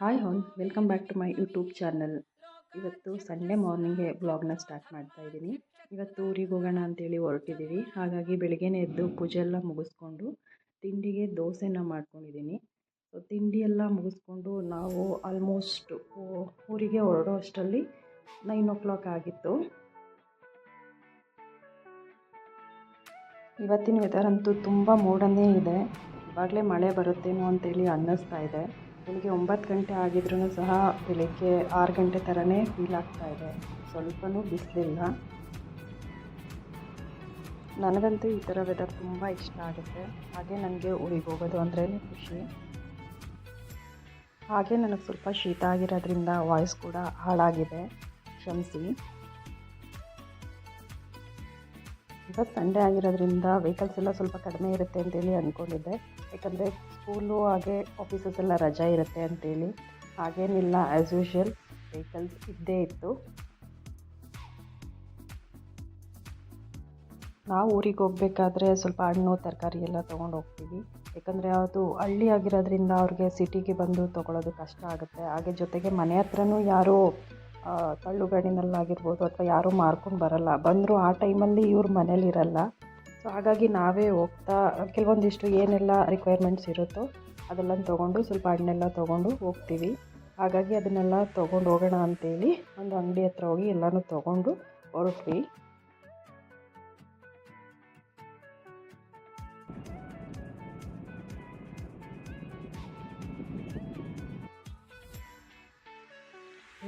Hi own welcome back to my YouTube channel ಇವತ್ತು Sunday ಮಾರ್ನಿಂಗೆ ಬ್ಲಾಗ್ನ ಸ್ಟಾರ್ಟ್ ಮಾಡ್ತಾ ಇದ್ದೀನಿ. ಇವತ್ತು ಊರಿಗೆ ಹೋಗೋಣ ಅಂತೇಳಿ ಹೊರಟಿದ್ದೀವಿ ಹಾಗಾಗಿ ಬೆಳಗ್ಗೆನೇ ಎದ್ದು ಪೂಜೆ ಎಲ್ಲ ಮುಗಿಸ್ಕೊಂಡು ತಿಂಡಿಗೆ ದೋಸೆನ ಮಾಡ್ಕೊಂಡಿದ್ದೀನಿ ಸೊ ತಿಂಡಿ ಎಲ್ಲ ಮುಗಿಸ್ಕೊಂಡು ನಾವು ಆಲ್ಮೋಸ್ಟ್ ಊರಿಗೆ ಹೊರಡೋ ಅಷ್ಟರಲ್ಲಿ ನೈನ್ ಓ ಕ್ಲಾಕ್ ಆಗಿತ್ತು. ಇವತ್ತಿನ ವೆದರ್ ಅಂತೂ ತುಂಬ ಮೋಡನೇ ಇದೆ. ಇವಾಗಲೇ ಮಳೆ ಬರುತ್ತೇನೋ ಅಂತೇಳಿ ಅನ್ನಿಸ್ತಾ ಇದೆ. ಬೆಳಿಗ್ಗೆ ಒಂಬತ್ತು ಗಂಟೆ ಆಗಿದ್ರೂ ಸಹ ಬೆಳಗ್ಗೆ ಆರು ಗಂಟೆ ಥರನೇ ಫೀಲ್ ಆಗ್ತಾ ಇದೆ. ಸ್ವಲ್ಪನೂ ಬಿಸಿಲಿಲ್ಲ. ನನಗಂತೂ ಈ ಥರ ವೆದರ್ ತುಂಬ ಇಷ್ಟ ಆಗುತ್ತೆ. ಹಾಗೆ ನನಗೆ ಊರಿಗೆ ಹೋಗೋದು ಅಂದ್ರೇ ಖುಷಿ. ಹಾಗೆ ನನಗೆ ಸ್ವಲ್ಪ ಶೀತ ಆಗಿರೋದ್ರಿಂದ ವಾಯ್ಸ್ ಕೂಡ ಹಾಳಾಗಿದೆ. ಕ್ಷಮಿಸಿ. ಇವತ್ತು ಸಂಡೇ ಆಗಿರೋದ್ರಿಂದ ವೆಹಿಕಲ್ಸ್ ಎಲ್ಲ ಸ್ವಲ್ಪ ಕಡಿಮೆ ಇರುತ್ತೆ ಅಂತೇಳಿ ಅಂದ್ಕೊಂಡಿದ್ದೆ ಯಾಕಂದರೆ ಸ್ಕೂಲು ಹಾಗೆ ಆಫೀಸಸ್ ಎಲ್ಲ ರಜಾ ಇರುತ್ತೆ ಅಂತೇಳಿ. ಹಾಗೇನಿಲ್ಲ ಆ್ಯಸ್ ಯೂಶ್ವಲ್ ವೆಹಿಕಲ್ಸ್ ಇದ್ದೇ ಇತ್ತು. ನಾವು ಊರಿಗೆ ಹೋಗಬೇಕಾದ್ರೆ ಸ್ವಲ್ಪ ಹಣ್ಣು, ತರಕಾರಿ ಎಲ್ಲ ತೊಗೊಂಡು ಹೋಗ್ತೀವಿ. ಯಾಕಂದರೆ ಅದು ಹಳ್ಳಿ ಆಗಿರೋದ್ರಿಂದ ಅವ್ರಿಗೆ ಸಿಟಿಗೆ ಬಂದು ತೊಗೊಳೋದು ಕಷ್ಟ ಆಗುತ್ತೆ. ಹಾಗೆ ಜೊತೆಗೆ ಮನೆ ಹತ್ರನೂ ಯಾರೂ ತಳ್ಳುಗಾಡಿನಲ್ಲಾಗಿರ್ಬೋದು ಅಥವಾ ಯಾರೂ ಮಾರ್ಕೊಂಡು ಬರಲ್ಲ. ಬಂದರೂ ಆ ಟೈಮಲ್ಲಿ ಇವ್ರ ಮನೇಲಿರಲ್ಲ. ಸೊ ಹಾಗಾಗಿ ನಾವೇ ಹೋಗ್ತಾ, ಕೆಲವೊಂದಿಷ್ಟು ಏನೆಲ್ಲ ರಿಕ್ವೈರ್ಮೆಂಟ್ಸ್ ಇರುತ್ತೋ ಅದೆಲ್ಲ ತೊಗೊಂಡು ಸ್ವಲ್ಪ ಹಣ್ಣೆಲ್ಲ ತೊಗೊಂಡು ಹೋಗ್ತೀವಿ. ಹಾಗಾಗಿ ಅದನ್ನೆಲ್ಲ ತೊಗೊಂಡು ಹೋಗೋಣ ಅಂತೇಳಿ ಒಂದು ಅಂಗಡಿ ಹತ್ರ ಹೋಗಿ ಎಲ್ಲನೂ ತೊಗೊಂಡು ಹೊರಟ್ವಿ.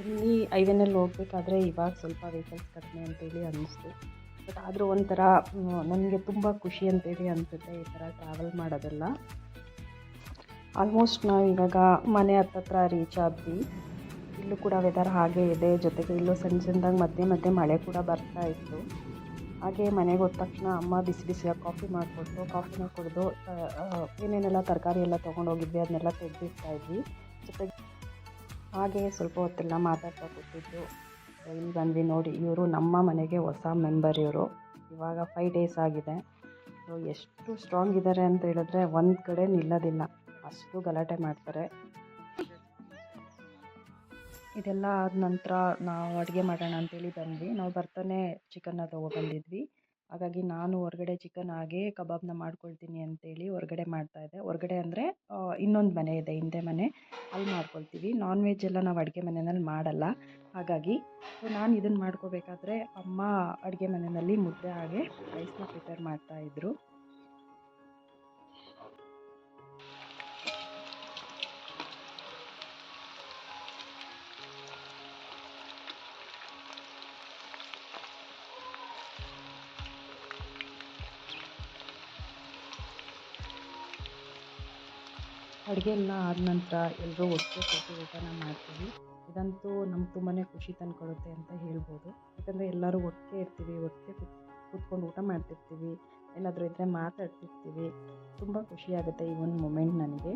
ಇಲ್ಲಿ ಐವೇನಲ್ಲಿ ಹೋಗ್ಬೇಕಾದ್ರೆ ಇವಾಗ ಸ್ವಲ್ಪ ವೆಹಿಕಲ್ಸ್ ಕಡಿಮೆ ಅಂತೇಳಿ ಅನ್ನಿಸ್ತು. ಬಟ್ ಆದರೂ ಒಂಥರ ನನಗೆ ತುಂಬ ಖುಷಿ ಅಂತೇಳಿ ಅನಿಸುತ್ತೆ ಈ ಥರ ಟ್ರಾವೆಲ್ ಮಾಡೋದೆಲ್ಲ. ಆಲ್ಮೋಸ್ಟ್ ನಾವು ಇವಾಗ ಮನೆ ಹತ್ತತ್ರ ರೀಚ್ ಆದ್ವಿ. ಇಲ್ಲೂ ಕೂಡ ವೆದರ್ ಹಾಗೇ ಇದೆ. ಜೊತೆಗೆ ಇಲ್ಲೂ ಸಣ್ಣ ಸಣ್ಣದಾಗ ಮಧ್ಯೆ ಮಧ್ಯೆ ಮಳೆ ಕೂಡ ಬರ್ತಾ ಇತ್ತು. ಹಾಗೆ ಮನೆಗೆ ಹೋದ ತಕ್ಷಣ ಅಮ್ಮ ಬಿಸಿ ಬಿಸಿಯಾಗಿ ಕಾಫಿ ಮಾಡಿಕೊಟ್ಟು ಕಾಫಿನ ಕುಡಿದು ಏನೇನೆಲ್ಲ ತರಕಾರಿ ಎಲ್ಲ ತೊಗೊಂಡೋಗಿದ್ವಿ ಅದನ್ನೆಲ್ಲ ತೆಗೆದಿಡ್ತಾಯಿದ್ವಿ ಜೊತೆಗೆ ಹಾಗೆ ಸ್ವಲ್ಪ ಹೊತ್ತೆಲ್ಲ ಮಾತಾಡ್ತಾ ಕೂತಿದ್ದು ಇಲ್ಲಿ ಬಂದ್ವಿ ನೋಡಿ, ಇವರು ನಮ್ಮ ಮನೆಗೆ ಹೊಸ ಮೆಂಬರ್ ಇವರು. ಇವಾಗ ಫೈವ್ ಡೇಸ್ ಆಗಿದೆ. ಸೊ ಎಷ್ಟು ಸ್ಟ್ರಾಂಗ್ ಇದ್ದಾರೆ ಅಂತ ಹೇಳಿದ್ರೆ ಒಂದು ಕಡೆ ನಿಲ್ಲೋದಿಲ್ಲ. ಅಷ್ಟು ಗಲಾಟೆ ಮಾಡ್ತಾರೆ. ಇದೆಲ್ಲ ಆದ ನಂತರ ನಾವು ಅಡುಗೆ ಮಾಡೋಣ ಅಂತೇಳಿ ಬಂದ್ವಿ. ನಾವು ಬರ್ತಾನೆ ಚಿಕನ್ನ ತೊಗೊಬಂದಿದ್ವಿ ಹಾಗಾಗಿ ನಾನು ಹೊರಗಡೆ ಚಿಕನ್ ಹಾಗೇ ಕಬಾಬ್ನ ಮಾಡ್ಕೊಳ್ತೀನಿ ಅಂತೇಳಿ ಹೊರಗಡೆ ಮಾಡ್ತಾಯಿದ್ದೆ ಹೊರಗಡೆ ಅಂದರೆ ಇನ್ನೊಂದು ಮನೆ ಇದೆ, ಹಿಂದೆ ಮನೆ. ಅಲ್ಲಿ ಮಾಡ್ಕೊಳ್ತೀವಿ. ನಾನ್ ವೆಜ್ ಎಲ್ಲ ನಾವು ಅಡುಗೆ ಮನೆಯಲ್ಲಿ ಮಾಡಲ್ಲ. ಹಾಗಾಗಿ, ಸೊ ನಾನು ಇದನ್ನು ಮಾಡ್ಕೋಬೇಕಾದ್ರೆ ಅಮ್ಮ ಅಡುಗೆ ಮನೆಯಲ್ಲಿ ಮುದ್ದೆ ಹಾಗೆ ರೈಸ್ನ ಪ್ರಿಪೇರ್ ಮಾಡ್ತಾಯಿದ್ರು ಅಡುಗೆ ಎಲ್ಲ ಆದ ನಂತರ ಎಲ್ಲರೂ ಒಟ್ಟಿಗೆ ಕೂತು ಊಟನ ಮಾಡ್ತೀವಿ. ಇದಂತೂ ನಮ್ಗೆ ತುಂಬಾ ಖುಷಿ ತಂದುಕೊಡುತ್ತೆ ಅಂತ ಹೇಳ್ಬೋದು. ಯಾಕಂದರೆ ಎಲ್ಲರೂ ಒಟ್ಟಿಗೆ ಇರ್ತೀವಿ, ಒಟ್ಟಿಗೆ ಕೂತ್, ಕೂತ್ಕೊಂಡು ಊಟ ಮಾಡ್ತಿರ್ತೀವಿ, ಏನಾದರೂ ಇದ್ದರೆ ಮಾತಾಡ್ತಿರ್ತೀವಿ. ತುಂಬ ಖುಷಿಯಾಗುತ್ತೆ ಈ ಒಂದು ಮೂಮೆಂಟ್ ನನಗೆ.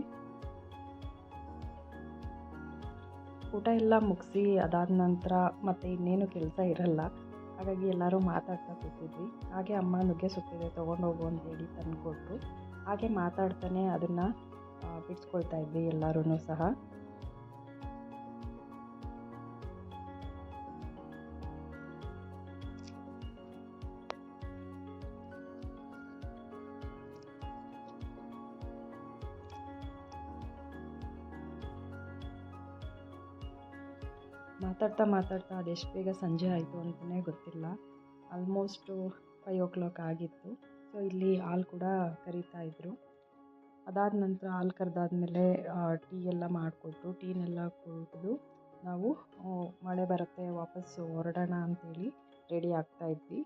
ಊಟ ಎಲ್ಲ ಮುಗಿಸಿ ಅದಾದ ನಂತರ ಮತ್ತು ಇನ್ನೇನು ಕೆಲಸ ಇರಲ್ಲ. ಹಾಗಾಗಿ ಎಲ್ಲರೂ ಮಾತಾಡ್ತಾ ಕೂತಿದ್ವಿ. ಹಾಗೆ ಅಮ್ಮ ನುಗ್ಗೆ ಸೊಪ್ಪಿದೆ ತೊಗೊಂಡೋಗು ಅಂತೇಳಿ ತಂದುಕೊಟ್ರು. ಹಾಗೆ ಮಾತಾಡ್ತಾನೆ ಅದನ್ನು ಬಿಡಿಸ್ಕೊಳ್ತಾ ಇದ್ವಿ ಎಲ್ಲರೂ ಸಹ. ಮಾತಾಡ್ತಾ ಮಾತಾಡ್ತಾ ಅದೆಷ್ಟು ಬೇಗ ಸಂಜೆ ಆಯಿತು ಅಂತಲೇ ಗೊತ್ತಿಲ್ಲ. ಆಲ್ಮೋಸ್ಟು ಫೈವ್ ಓ ಕ್ಲಾಕ್ ಆಗಿತ್ತು. ಸೊ ಇಲ್ಲಿ ಹಾಲು ಕೂಡ ಕರೀತಾ ಇದ್ದರು ಅದಾದ ನಂತರ ಹಾಲು ಕರೆದಾದ್ಮೇಲೆ ಟೀ ಎಲ್ಲ ಮಾಡಿಕೊಟ್ಟು, ಟೀನೆಲ್ಲ ಕುಡಿದು ನಾವು ಮಳೆ ಬರುತ್ತೆ ವಾಪಸ್ಸು ಹೊರಡೋಣ ಅಂತೇಳಿ ರೆಡಿ ಆಗ್ತಾಯಿದ್ವಿ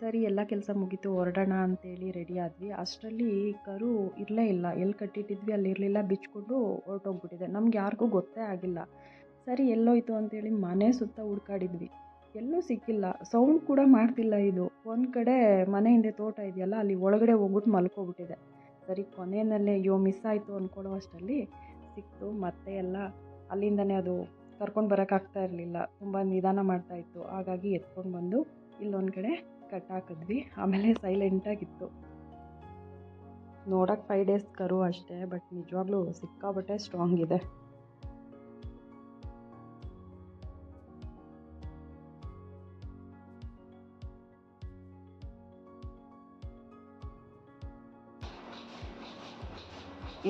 ಸರಿ, ಎಲ್ಲ ಕೆಲಸ ಮುಗೀತು, ಹೊರಡೋಣ ಅಂತೇಳಿ ರೆಡಿ ಆದ್ವಿ. ಅಷ್ಟರಲ್ಲಿ ಕರು ಇರಲೇ ಇಲ್ಲ ಎಲ್ಲಿ ಕಟ್ಟಿಟ್ಟಿದ್ವಿ, ಅಲ್ಲಿ ಇರಲಿಲ್ಲ, ಬಿಚ್ಕೊಂಡು ಹೊರಟೋಗ್ಬಿಟ್ಟಿದೆ. ನಮ್ಗೆ ಯಾರಿಗೂ ಗೊತ್ತೇ ಆಗಿಲ್ಲ. ಸರಿ, ಎಲ್ಲೋಯಿತು ಅಂತೇಳಿ ಮನೆ ಸುತ್ತ ಹುಡ್ಕಾಡಿದ್ವಿ. ಎಲ್ಲೂ ಸಿಕ್ಕಿಲ್ಲ. ಸೌಂಡ್ ಕೂಡ ಮಾಡ್ತಿಲ್ಲ ಇದು. ಒಂದು ಕಡೆ ಮನೆ ಹಿಂದೆ ತೋಟ ಇದೆಯಲ್ಲ, ಅಲ್ಲಿ ಒಳಗಡೆ ಹೋಗ್ಬಿಟ್ಟು ಮಲ್ಕೊಬಿಟ್ಟಿದೆ. ಸರಿ, ಕೊನೆಯಲ್ಲೇ ಅಯ್ಯೋ ಮಿಸ್ ಆಯಿತು ಅಂದ್ಕೊಳ್ಳೋ ಅಷ್ಟರಲ್ಲಿ ಸಿಕ್ತು. ಮತ್ತೆ ಎಲ್ಲ ಅಲ್ಲಿಂದನೇ ಅದು ಕರ್ಕೊಂಡು ಬರೋಕ್ಕಾಗ್ತಾ ಇರಲಿಲ್ಲ. ತುಂಬ ನಿಧಾನ ಮಾಡ್ತಾಯಿತ್ತು ಹಾಗಾಗಿ ಎತ್ಕೊಂಡು ಬಂದು ಇಲ್ಲೊಂದು ಕಡೆ ಕಟ್ಟಾಕಿದ್ವಿ ಆಮೇಲೆ ಸೈಲೆಂಟಾಗಿತ್ತು ನೋಡೋಕ್ಕೆ ಫೈವ್ ಡೇಸ್ ಕರು ಅಷ್ಟೇ ಬಟ್ ನಿಜವಾಗ್ಲೂ ಸಿಕ್ಕಾಬಟ್ಟೆ ಸ್ಟ್ರಾಂಗ್ ಇದೆ.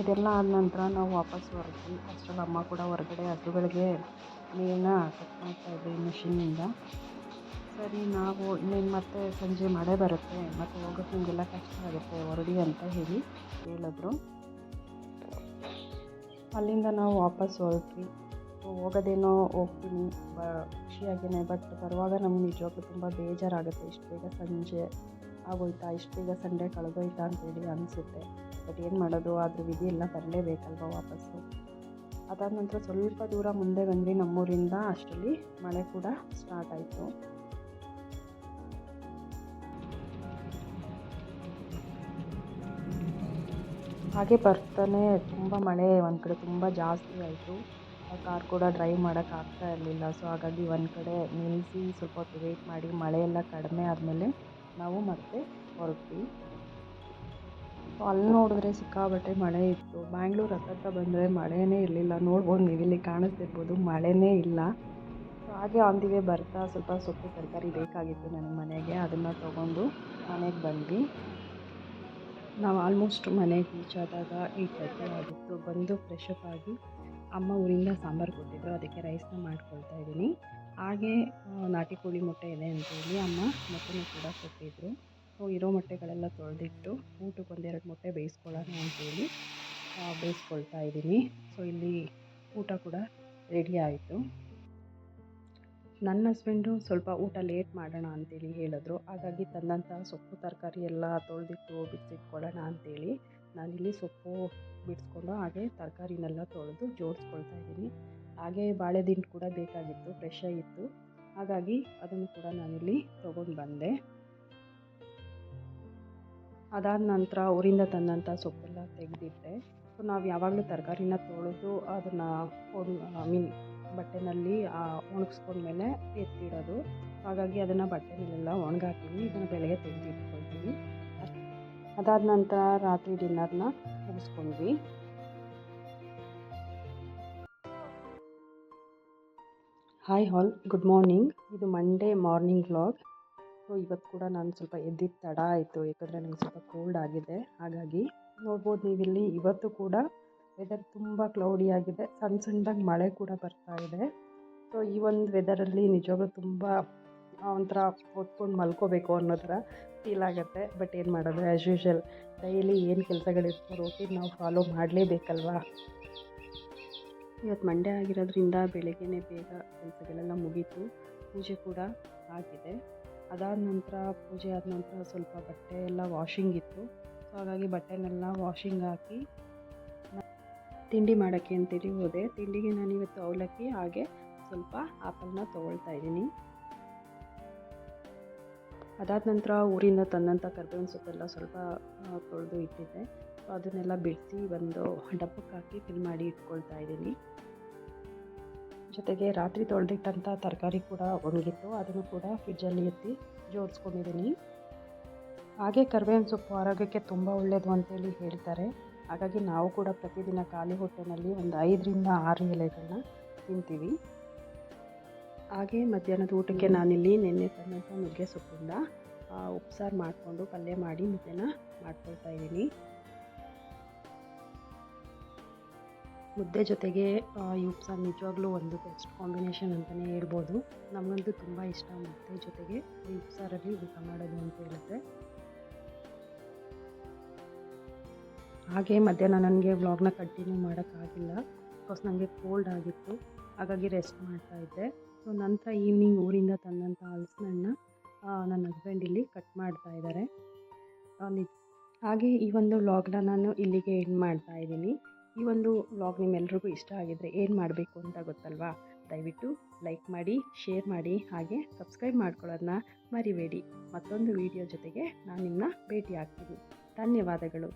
ಇದೆಲ್ಲ ಆದ ನಂತರ ನಾವು ವಾಪಸ್ ಹೊರಟ್ವಿ ಅಷ್ಟರಲ್ಲಿ ಅಮ್ಮ ಕೂಡ ಹೊರಗಡೆ ಹಸುಗಳಿಗೆ ಮೇವನ್ನ ಕಟ್ ಮಾಡ್ತಾಯಿದ್ವಿ ಮಿಷಿನ್ನಿಂದ ಸರಿ, ನಾವು ಇನ್ನೇನು ಮತ್ತೆ ಸಂಜೆ ಮಳೆ ಬರುತ್ತೆ, ಮತ್ತು ಹೋಗೋಕ್ಕೆ ನಿಮಗೆಲ್ಲ ಕಷ್ಟ ಆಗುತ್ತೆ, ಹೊರಡಿ ಅಂತ ಹೇಳಿ ಹೇಳಿದ್ರು. ಅಲ್ಲಿಂದ ನಾವು ವಾಪಸ್ ಹೊರಟ್ವಿ. ಹೋಗೋದೇನೋ ಹೋಗ್ತೀನಿ, ಬ ಖುಷಿಯಾಗೇ ಬಟ್ ಬರುವಾಗ ನಮ್ಗೆ ನಿಜವಾಗ್ಲೂ ತುಂಬ ಬೇಜಾರಾಗುತ್ತೆ, ಇಷ್ಟು ಬೇಗ ಸಂಜೆ ಆಗೋಯ್ತಾ, ಇಷ್ಟು ಬೇಗ ಸಂಡೇ ಕಳೆದೋಯ್ತಾ ಅಂತೇಳಿ ಅನಿಸುತ್ತೆ. ಬಟ್ ಏನು ಮಾಡೋದು? ಅದ್ರ ವಿಧಿ ಎಲ್ಲ ಬರಲೇಬೇಕಲ್ವ ವಾಪಸ್ಸು? ಅದಾದ ನಂತರ ಸ್ವಲ್ಪ ದೂರ ಮುಂದೆ ಬಂದ್ವಿ ನಮ್ಮೂರಿಂದ. ಅಷ್ಟರಲ್ಲಿ ಮಳೆ ಕೂಡ ಸ್ಟಾರ್ಟ್ ಆಯಿತು. ಹಾಗೆ ಬರ್ತಾನೆ ತುಂಬ ಮಳೆ. ಒಂದು ಕಡೆ ತುಂಬ ಜಾಸ್ತಿ ಆಯಿತು. ಕಾರ್ ಕೂಡ ಡ್ರೈವ್ ಮಾಡೋಕ್ಕಾಗ್ತಾ ಇರಲಿಲ್ಲ. ಸೊ ಹಾಗಾಗಿ ಒಂದು ಕಡೆ ನಿಲ್ಲಿಸಿ ಸ್ವಲ್ಪ ಹೊತ್ತು ವೆಯ್ಟ್ ಮಾಡಿ ಮಳೆ ಎಲ್ಲ ಕಡಿಮೆ ಆದಮೇಲೆ ನಾವು ಮತ್ತೆ ಹೊರಟ್ವಿ. ಸೊ ಅಲ್ಲಿ ನೋಡಿದ್ರೆ ಸಿಕ್ಕಾಬಟ್ಟೆ ಮಳೆ ಇತ್ತು. ಬ್ಯಾಂಗ್ಳೂರು ಹತ್ತತ್ರ ಬಂದರೆ ಮಳೆಯೇ ಇರಲಿಲ್ಲ. ನೋಡ್ಬೋದು ನೀವು ಇಲ್ಲಿ ಕಾಣಿಸ್ತಿರ್ಬೋದು ಮಳೆಯೇ ಇಲ್ಲ. ಸೊ ಹಾಗೆ ಆನ್ ದಿ ವೇ ಬರ್ತಾ ಸ್ವಲ್ಪ ಸೊಪ್ಪು ತರಕಾರಿ ಬೇಕಾಗಿತ್ತು ನನ್ನ ಮನೆಗೆ. ಅದನ್ನು ತೊಗೊಂಡು ಮನೆಗೆ ಬಂದ್ವಿ. ನಾವು ಆಲ್ಮೋಸ್ಟ್ ಮನೆಗೆ ರೀಚ್ ಆದಾಗ ಈ ತರ್ಟಿ ಆಗಿತ್ತು. ಬಂದು ಫ್ರೆಶ್ ಅಪ್ ಆಗಿ ಅಮ್ಮ ಊರಿಂದ ಸಾಂಬಾರು ಕೊಟ್ಟಿದ್ರು. ಅದಕ್ಕೆ ರೈಸ್ನ ಮಾಡ್ಕೊಳ್ತಾ ಇದ್ದೀನಿ. ಹಾಗೆ ನಾಟಿ ಕೋಳಿ ಮೊಟ್ಟೆ ಇದೆ ಅಂತೇಳಿ ಅಮ್ಮ ಮೊಟ್ಟೆನೂ ಕೂಡ ಕೊಟ್ಟಿದ್ರು. ಸೊ ಇರೋ ಮೊಟ್ಟೆಗಳೆಲ್ಲ ತೊಳೆದಿಟ್ಟು ಊಟಕ್ಕೆ ಒಂದೆರಡು ಮೊಟ್ಟೆ ಬೇಯಿಸ್ಕೊಳ್ಳೋಣ ಅಂತೇಳಿ ಬೇಯಿಸ್ಕೊಳ್ತಾ ಇದ್ದೀನಿ. ಸೊ, ಇಲ್ಲಿ ಊಟ ಕೂಡ ರೆಡಿ ಆಯಿತು. ನನ್ನ ಹಸ್ಬೆಂಡು ಸ್ವಲ್ಪ ಊಟ ಲೇಟ್ ಮಾಡೋಣ ಅಂತೇಳಿ ಹೇಳಿದ್ರು. ಹಾಗಾಗಿ ತಂದಂಥ ಸೊಪ್ಪು, ತರಕಾರಿ ಎಲ್ಲ ತೊಳೆದಿಟ್ಟು ಬಿಡಿಸಿಟ್ಕೊಳ್ಳೋಣ ಅಂತೇಳಿ ನಾನಿಲ್ಲಿ ಸೊಪ್ಪು ಬಿಡಿಸ್ಕೊಂಡು ಹಾಗೆ ತರಕಾರಿನೆಲ್ಲ ತೊಳೆದು ಜೋಡಿಸ್ಕೊಳ್ತಾ ಇದ್ದೀನಿ. ಹಾಗೆ ಬಾಳೆದಿಂಡು ಕೂಡ ಬೇಕಾಗಿತ್ತು, ಫ್ರೆಶ್ ಆಗಿತ್ತು. ಹಾಗಾಗಿ ಅದನ್ನು ಕೂಡ ನಾನಿಲ್ಲಿ ತೊಗೊಂಡು ಬಂದೆ. ಅದಾದ ನಂತರ ಊರಿಂದ ತಂದಂಥ ಸೊಪ್ಪೆಲ್ಲ ತೆಗೆದಿಟ್ಟೆ. ಸೊ ನಾವು ಯಾವಾಗಲೂ ತರಕಾರಿನ ತೊಳೆದು ಅದನ್ನು ಐ ಮೀನ್ ಬಟ್ಟೆನಲ್ಲಿ ಒಣಗಿಸ್ಕೊಂಡ್ಮೇಲೆ ಎತ್ತಿಡೋದು. ಹಾಗಾಗಿ ಅದನ್ನು ಬಟ್ಟೆಯಲ್ಲೆಲ್ಲ ಒಣಗಾಕ್ತೀನಿ ಇದನ್ನು ಬೆಳಗ್ಗೆ ತೆಗೆದು ಇಟ್ಕೊಳ್ತೀನಿ ಅದಾದ ನಂತರ ರಾತ್ರಿ ಡಿನ್ನರ್ನ ಮುಗಿಸ್ಕೊಂಡ್ವಿ. ಹಾಯ್ ಹಾಲ್ ಗುಡ್ ಮಾರ್ನಿಂಗ್ ಇದು ಮಂಡೇ ಮಾರ್ನಿಂಗ್ ವ್ಲಾಗ್ ಸೊ ಇವತ್ತು ಕೂಡ ನಾನು ಸ್ವಲ್ಪ ಎದ್ದಿದ್ದು ತಡ ಆಯಿತು. ಏಕೆಂದರೆ ನನಗೆ ಸ್ವಲ್ಪ ಕೋಲ್ಡ್ ಆಗಿದೆ. ಹಾಗಾಗಿ ನೋಡ್ಬೋದು ನೀವಿಲ್ಲಿ ಇವತ್ತು ಕೂಡ ವೆದರ್ ತುಂಬ ಕ್ಲೌಡಿ ಆಗಿದೆ. ಸಣ್ಣ ಸಣ್ಣದಾಗಿ ಮಳೆ ಕೂಡ ಬರ್ತಾ ಇದೆ. ಸೊ, ಈ ಒಂದು ವೆದರಲ್ಲಿ ನಿಜವಾಗ್ಲೂ ತುಂಬ ಒಂಥರ ಹೊತ್ಕೊಂಡು ಮಲ್ಕೋಬೇಕು ಅನ್ನೋ ಥರ ಫೀಲ್ ಆಗುತ್ತೆ. ಬಟ್ ಏನು ಮಾಡೋದು? ಆ್ಯಸ್ ಯೂಶ್ವಲ್ ಡೈಲಿ ಏನು ಕೆಲಸಗಳಿರ್ತೋ ರೋಟೀನ್ ನಾವು ಫಾಲೋ ಮಾಡಲೇಬೇಕಲ್ವಾ? ಇವತ್ತು ಮಂಡೇ ಆಗಿರೋದ್ರಿಂದ ಬೆಳಗ್ಗೆನೇ ಬೇಗ ಕೆಲಸಗಳೆಲ್ಲ ಮುಗೀತು. ಪೂಜೆ ಕೂಡ ಆಗಿದೆ. ಅದಾದ ನಂತರ ಪೂಜೆ ಆದ ನಂತರ ಸ್ವಲ್ಪ ಬಟ್ಟೆ ಎಲ್ಲ ವಾಷಿಂಗ್ ಇತ್ತು. ಸೊ ಹಾಗಾಗಿ ಬಟ್ಟೆನೆಲ್ಲ ವಾಷಿಂಗ್ ಹಾಕಿ ತಿಂಡಿ ಮಾಡೋಕ್ಕೆ ಅಂತೇಳಿ ಹೋದೆ. ತಿಂಡಿಗೆ ನಾನು ಇವತ್ತು ಅವಲಕ್ಕಿ ಹಾಗೆ ಸ್ವಲ್ಪ ಆಪಲ್ನ ತೊಗೊಳ್ತಾ ಇದ್ದೀನಿ. ಅದಾದ ನಂತರ ಊರಿಂದ ತಂದಂಥ ಕರ್ಬೇವಿನ ಸೊಪ್ಪೆಲ್ಲ ಸ್ವಲ್ಪ ತೊಳೆದು ಇಟ್ಟಿದ್ದೆ. ಸೊ ಅದನ್ನೆಲ್ಲ ಬಿಡಿಸಿ ಒಂದು ಡಬ್ಬಕ್ಕೆ ಹಾಕಿ ಫಿಲ್ ಮಾಡಿ ಇಟ್ಕೊಳ್ತಾ ಇದ್ದೀನಿ. ಜೊತೆಗೆ ರಾತ್ರಿ ತೊಳೆದಿಟ್ಟಂಥ ತರಕಾರಿ ಕೂಡ ಒಣಗಿತ್ತು. ಅದನ್ನು ಕೂಡ ಫ್ರಿಜ್ಜಲ್ಲಿ ಎತ್ತಿ ಜೋಡಿಸ್ಕೊಂಡಿದ್ದೀನಿ. ಹಾಗೆ ಕರ್ಬೇವಿನ ಸೊಪ್ಪು ಆರೋಗ್ಯಕ್ಕೆ ತುಂಬ ಒಳ್ಳೆಯದು ಅಂತೇಳಿ ಹೇಳ್ತಾರೆ. ಹಾಗಾಗಿ ನಾವು ಕೂಡ ಪ್ರತಿದಿನ ಖಾಲಿ ಹೊಟ್ಟೆನಲ್ಲಿ ಒಂದು ಐದರಿಂದ ಆರು ಎಲೆಗಳನ್ನ ತಿಂತೀವಿ. ಹಾಗೆ ಮಧ್ಯಾಹ್ನದ ಊಟಕ್ಕೆ ನಾನಿಲ್ಲಿ ನಿನ್ನೆ ತಂದಂಥ ನುಗ್ಗೆ ಸೊಪ್ಪಿಂದ ಉಪ್ಸಾರು ಮಾಡಿಕೊಂಡು ಪಲ್ಯ ಮಾಡಿ ಮುದ್ದೆನ ಮಾಡ್ಕೊಳ್ತಾ ಇದ್ದೀನಿ. ಮುದ್ದೆ ಜೊತೆಗೆ ಈ ಉಪ್ಸಾರು ನಿಜವಾಗ್ಲೂ ಒಂದು ಬೆಸ್ಟ್ ಕಾಂಬಿನೇಷನ್ ಅಂತಲೇ ಹೇಳ್ಬೋದು. ನಮಗಂತೂ ತುಂಬ ಇಷ್ಟ ಮುದ್ದೆ ಜೊತೆಗೆ ಈ ಉಪ್ಸಾರಲ್ಲಿ ಊಟ ಮಾಡೋದು ಅಂತ ಹೇಳುತ್ತೆ ಹಾಗೆ ಮಧ್ಯಾಹ್ನ ನನಗೆ ವ್ಲಾಗ್ನ ಕಂಟಿನ್ಯೂ ಮಾಡೋಕ್ಕಾಗಿಲ್ಲ. ಬಿಕಾಸ್ ನನಗೆ ಕೋಲ್ಡ್ ಆಗಿತ್ತು. ಹಾಗಾಗಿ ರೆಸ್ಟ್ ಮಾಡ್ತಾ ಇದ್ದೆ. ಸೊ ನಂತರ ಈವ್ನಿಂಗ್ ಊರಿಂದ ತಂದಂಥ ಹಲಸಿನಣ್ಣ ನನ್ನ ಹಸ್ಬೆಂಡ್ ಇಲ್ಲಿ ಕಟ್ ಮಾಡ್ತಾ ಇದ್ದಾರೆ. ಹಾಗೆ ಈ ಒಂದು ವ್ಲಾಗ್ನ ನಾನು ಇಲ್ಲಿಗೆ ಎಂಡ್ ಮಾಡ್ತಾ ಇದ್ದೀನಿ. ಈ ಒಂದು ವ್ಲಾಗ್ ನಿಮ್ಮೆಲ್ರಿಗೂ ಇಷ್ಟ ಆಗಿದ್ದರೆ ಏನು ಮಾಡಬೇಕು ಅಂತ ಗೊತ್ತಲ್ವಾ? ದಯವಿಟ್ಟು ಲೈಕ್ ಮಾಡಿ ಶೇರ್ ಮಾಡಿ, ಹಾಗೆ ಸಬ್ಸ್ಕ್ರೈಬ್ ಮಾಡ್ಕೊಳ್ಳೋದನ್ನ ಮರಿಬೇಡಿ. ಮತ್ತೊಂದು ವಿಡಿಯೋ ಜೊತೆಗೆ ನಾನು ನಿಮ್ಮನ್ನ ಭೇಟಿ ಆಗ್ತೀನಿ ಧನ್ಯವಾದಗಳು.